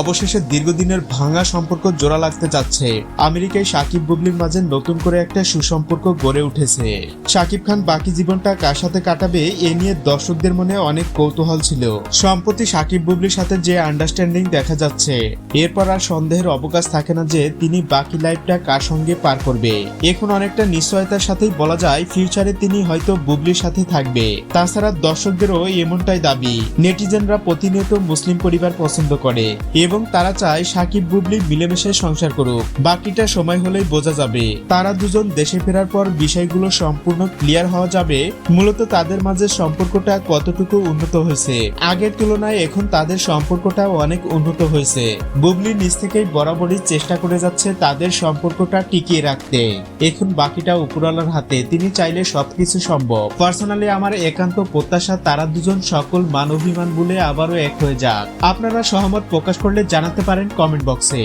অবশেষে দীর্ঘদিনের ভাঙা সম্পর্ক জোড়া লাগতে যাচ্ছে। আমেরিকায় সাকিব বুবলির মাঝে নতুন করে একটা সুসম্পর্ক গড়ে উঠেছে। সাকিব খান বাকি জীবনটা কার সাথে কাটাবে, এ নিয়ে দর্শকদের মনে অনেক কৌতূহল ছিল। সম্প্রতি সাকিব বুবলির সাথে যে আন্ডারস্ট্যান্ডিং দেখা যাচ্ছে, এরপর আর সন্দেহের অবকাশ থাকে না যে তিনি বাকি লাইফটা কার সঙ্গে পার করবে। এখন অনেকটা নিশ্চয়তার সাথেই বলা যায় ফিউচারে তিনি হয়তো বুবলির সাথে থাকবে। তাছাড়া দর্শকদেরও এমনটাই দাবি, নেটিজেনরা প্রতিনিয়ত মুসলিম পরিবার পছন্দ করে। এবং তারা চায় সাকিব বুবলি মিলেমিশে সংসার করুক। বাকিটা সময় হলেই বোঝা যাবে। তারা দুজন দেশে ফেরার পর বিষয়গুলো সম্পূর্ণ ক্লিয়ার হওয়া যাবে। মূলত তাদের মাঝে সম্পর্কটা কতটুকু উন্নত হয়েছে। আগের তুলনায় এখন তাদের সম্পর্কটা অনেক উন্নত হয়েছে। বুবলি নিজ থেকেই বরাবরই চেষ্টা করে যাচ্ছে তাদের সম্পর্কটা টিকিয়ে রাখতে। এখন বাকিটা উপরওয়ালার হাতে। তিনি চাইলে সবকিছু সম্ভব। পার্সোনালি আমার একান্ত প্রত্যাশা তারা দুজন সকল মান অভিমান বলে আবারও এক হয়ে যাক। আপনারা সহমত প্রকাশ করলে জানাতে পারেন কমেন্ট বক্সে।